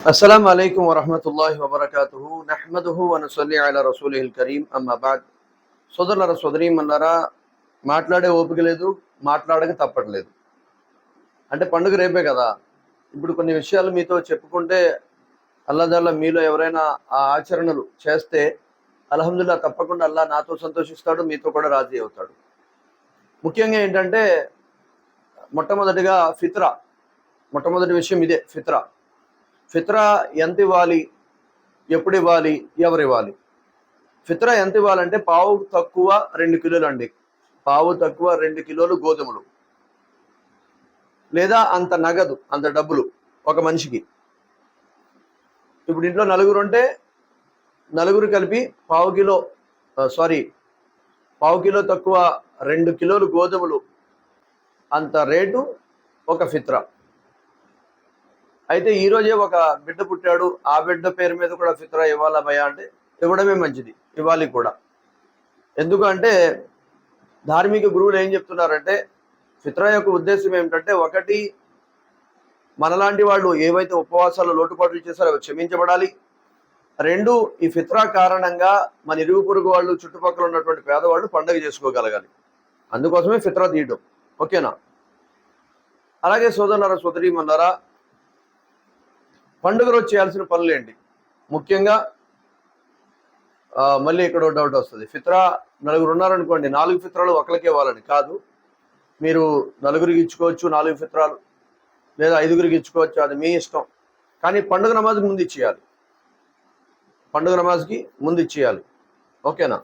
السلام عليكم ورحمة الله وبركاته نحمده ونصلي على رسوله الكريم أما بعد సోదరులారా సోదరీమన్నారా మాట్లాడే ఓపిక లేదు మాట్లాడక తప్పట్లేదు అంటే పండుగ రేపే కదా ఇప్పుడు కొన్ని విషయాలు మీతో చెప్పుకుంటే అల్లాదల్లా మీలో ఎవరైనా ఆ ఆచరణలు చేస్తే అల్హమ్దుల్లా తప్పకుండా అల్లా నాతో సంతోషిస్తాడు మీతో కూడా రాజీ అవుతాడు ముఖ్యంగా ఏంటంటే మొట్టమొదటిగా ఫిత్రా మొట్టమొదటి విషయం ఇదే ఫిత్రా ఫిత్రా ఎంత ఇవ్వాలి ఎప్పుడు ఇవ్వాలి ఎవరు ఇవ్వాలి ఫిత్రా ఎంత ఇవ్వాలంటే పావు తక్కువ రెండు కిలోలు అండి పావు తక్కువ రెండు కిలోలు గోధుమలు. లేదా అంత నగదు అంత డబ్బులు ఒక మనిషికి. ఇప్పుడు ఇంట్లో నలుగురు ఉంటే నలుగురు కలిపి పావు కిలో సారీ పావు కిలో తక్కువ రెండు కిలోలు గోధుమలు. అంత రేటు ఒక ఫిత్రా. అయితే ఈరోజే ఒక బిడ్డ పుట్టాడు. ఆ బిడ్డ పేరు మీద కూడా ఫిత్రా ఇవ్వాలా భయ అంటే ఇవ్వడమే మంచిది. ఇవ్వాలి కూడా. ఎందుకంటే ధార్మిక గురువులు ఏం చెప్తున్నారంటే ఫిత్రా యొక్క ఉద్దేశం ఏమిటంటే ఒకటి మనలాంటి వాళ్ళు ఏవైతే ఉపవాసాలు లోటుపాట్లు చేశారో అవి క్షమించబడాలి. రెండు ఈ ఫిత్రా కారణంగా మన ఇరుగు పొరుగు వాళ్ళు చుట్టుపక్కల ఉన్నటువంటి పేదవాళ్ళు పండగ చేసుకోగలగాలి. అందుకోసమే ఫిత్రా తీయడం. ఓకేనా? అలాగే సోదరులారా సోదరీమన్నారా పండుగ రోజు చేయాల్సిన పనులు ఏంటి? ముఖ్యంగా మళ్ళీ ఇక్కడ ఒక డౌట్ వస్తుంది. ఫిత్రా నలుగురు ఉన్నారనుకోండి నాలుగు ఫిత్రాలు ఒకరికే ఇవ్వాలని కాదు. మీరు నలుగురికి ఇచ్చుకోవచ్చు నాలుగు ఫిత్రాలు లేదా ఐదుగురికి ఇచ్చుకోవచ్చు అది మీ ఇష్టం. కానీ పండుగ నమాజ్కి ముందు ఇచ్చేయాలి. పండుగ నమాజ్కి ముందు ఇచ్చేయాలి. ఓకేనా?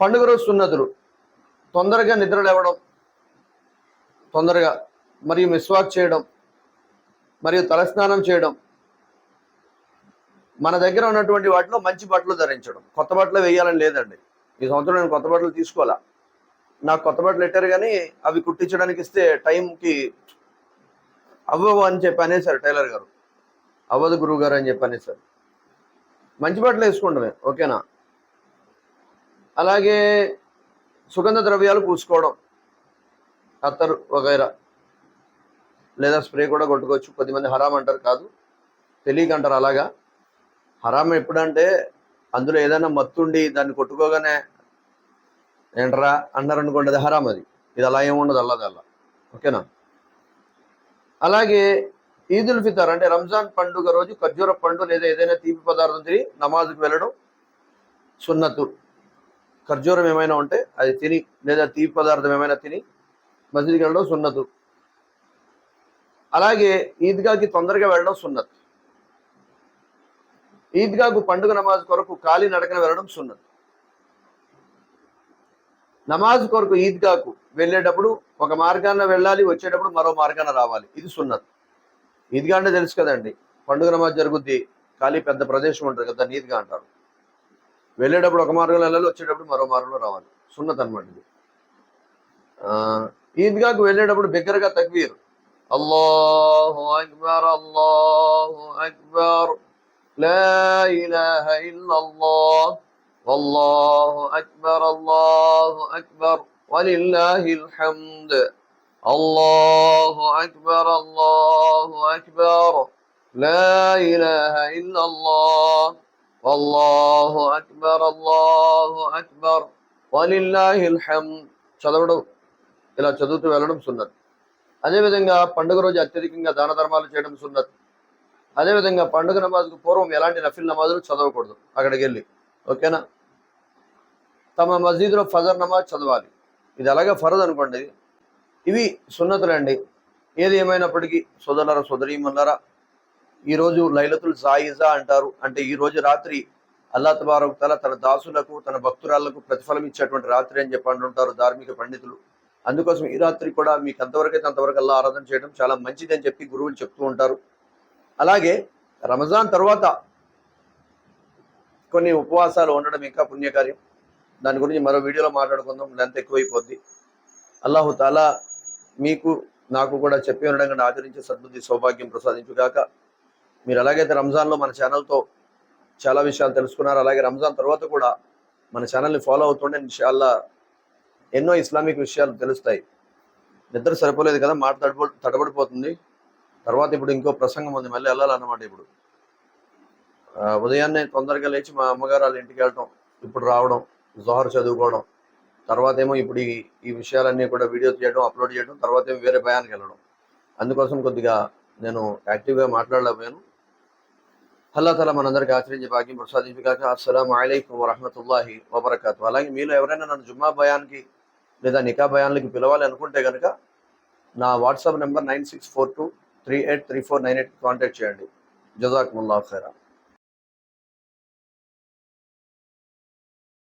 పండుగ రోజు సున్నతులు. తొందరగా నిద్ర లేవడం తొందరగా మరియు మిస్వాక్ చేయడం మరియు తలస్నానం చేయడం. మన దగ్గర ఉన్నటువంటి వాటిలో మంచి బట్టలు ధరించడం. కొత్త బట్టలు వేయాలని లేదండి. ఈ సంవత్సరం నేను కొత్త బట్టలు తీసుకోవాలా? నాకు కొత్త బట్టలు పెట్టారు కానీ అవి కుట్టించడానికి ఇస్తే టైంకి అవ్వవు అని చెప్పి అనేసారు టైలర్ గారు. అవ్వదు గురువు గారు అని చెప్పి అనేసారు మంచి బట్టలు వేసుకోవడమే ఓకేనా? అలాగే సుగంధ ద్రవ్యాలు పూసుకోవడం అత్తరు వగైరా. లేదా స్ప్రే కూడా కొట్టుకోవచ్చు. కొద్దిమంది హరామ్ అంటారు కాదు. తెలియక అంటారు అలాగా. హరామ్ ఎప్పుడంటే అందులో ఏదైనా మత్తుండి దాన్ని కొట్టుకోగానే ఏంట్రా అన్నారు అనుకోండి అది హరామ్ అది. ఇది అలా ఏముండదు అల్లది అలా. ఓకేనా? అలాగే ఈదుల్ ఫితర్ అంటే రంజాన్ పండుగ రోజు ఖర్జూర పండు లేదా ఏదైనా తీపి పదార్థం తిని నమాజ్కి వెళ్ళడం సున్నతు. ఖర్జూరం ఏమైనా ఉంటే అది తిని లేదా తీపి పదార్థం ఏమైనా తిని మసీదుకి వెళ్ళడం సున్నతు. అలాగే ఈద్గాకి తొందరగా వెళ్ళడం సున్నత్. ఈద్గాకు పండుగ నమాజ్ కొరకు ఖాళీ నడకన వెళ్ళడం సున్నత్. నమాజ్ కొరకు ఈద్గాకు వెళ్ళేటప్పుడు ఒక మార్గాన వెళ్ళాలి వచ్చేటప్పుడు మరో మార్గాన రావాలి. ఇది సున్నత్. ఈద్గా అంటే తెలుసు కదండి పండుగ నమాజ్ జరుగుద్ది ఖాళీ పెద్ద ప్రదేశం ఉంటుంది కదా దాన్ని ఈద్గా అంటారు. వెళ్ళేటప్పుడు ఒక మార్గంలో వెళ్ళాలి వచ్చేటప్పుడు మరో మార్గంలో రావాలి. సున్నత్ అనమాట ఇది. ఆ, ఈద్గాకు వెళ్ళేటప్పుడు బిగ్గరగా తగ్వీరు అల్లాహు అక్బర్ అల్లాహు అక్బర్ لا إله إلا الله والله أكبر الله أكبر ولله الحمد الله أكبر الله أكبر لا إله إلا الله والله أكبر الله أكبر ولله الحمد చదవడం ఇలా చదువుతూ వెళ్ళడం సున్నత్ అదేవిధంగా పండుగ రోజు అత్యధికంగా దాన ధర్మాలు చేయడం సున్నత్. అదేవిధంగా పండుగ నమాజ్కు పూర్వం ఎలాంటి నఫిల్ నమాజులు చదవకూడదు అక్కడికి వెళ్ళి. ఓకేనా? తమ మసీదులో ఫజర్ నమాజ్ చదవాలి. ఇది అలాగే ఫరద్ అనుకోండి. ఇవి సున్నతులండి ఏది ఏమైనప్పటికీ సోదరులారా సోదరీమన్నారా ఈరోజు లైలతుల్ జాయిజా అంటారు. అంటే ఈ రోజు రాత్రి అల్లా తబారక్ తల తన దాసులకు తన భక్తురాళ్ళకు ప్రతిఫలం ఇచ్చేటువంటి రాత్రి అని చెప్పి అంటుంటారు ధార్మిక పండితులు. అందుకోసం ఈ రాత్రి కూడా మీకు ఎంతవరకు అయితే అంతవరకు అలా ఆరాధన చేయడం చాలా మంచిది అని చెప్పి గురువులు చెప్తూ ఉంటారు. అలాగే రంజాన్ తర్వాత కొన్ని ఉపవాసాలు ఉండడం ఇంకా పుణ్యకార్యం. దాని గురించి మరో వీడియోలో మాట్లాడుకుందాం. లెంత్ ఎక్కువైపోద్ది. అల్లాహు తాలా మీకు నాకు కూడా చెప్పి ఉండడం కన్నా ఆచరించే సద్బుద్ధి సౌభాగ్యం ప్రసాదించుగాక. మీరు ఎలాగైతే రంజాన్లో మన ఛానల్తో చాలా విషయాలు తెలుసుకున్నారు. అలాగే రంజాన్ తర్వాత కూడా మన ఛానల్ని ఫాలో అవుతుండే ఇన్షాల్లా ఎన్నో ఇస్లామిక్ విషయాలు తెలుస్తాయి. నిద్ర సరిపోలేదు కదా మాట తడబ తడబడిపోతుంది. తర్వాత ఇప్పుడు ఇంకో ప్రసంగం ఉంది మళ్ళీ వెళ్ళాలన్నమాట ఇప్పుడు. ఉదయాన్నే తొందరగా లేచి మా అమ్మగారు వాళ్ళ ఇంటికి వెళ్ళటం ఇప్పుడు రావడం జోహర్ చదువుకోవడం తర్వాత ఏమో ఇప్పుడు ఈ ఈ విషయాలన్నీ కూడా వీడియో చేయడం అప్లోడ్ చేయడం తర్వాత ఏమో వేరే భయానికి వెళ్ళడం. అందుకోసం కొద్దిగా నేను యాక్టివ్గా మాట్లాడలేకపోయాను. అల్లా తల మనందరికీ ఆచరించి భాగ్యం ప్రసాదించి కాక అస్సలం అయికం వరహమతుల్లాహి వబర్కాతు. అలాగే మీలో ఎవరైనా నన్ను జుమ్మా భయానికి లేదా నికా భయాన్లకి పిలవాలి అనుకుంటే కనుక నా WhatsApp number nine six four two three eight three four nine eight contact చేయండి. జజాకుముల్లా ఖైరా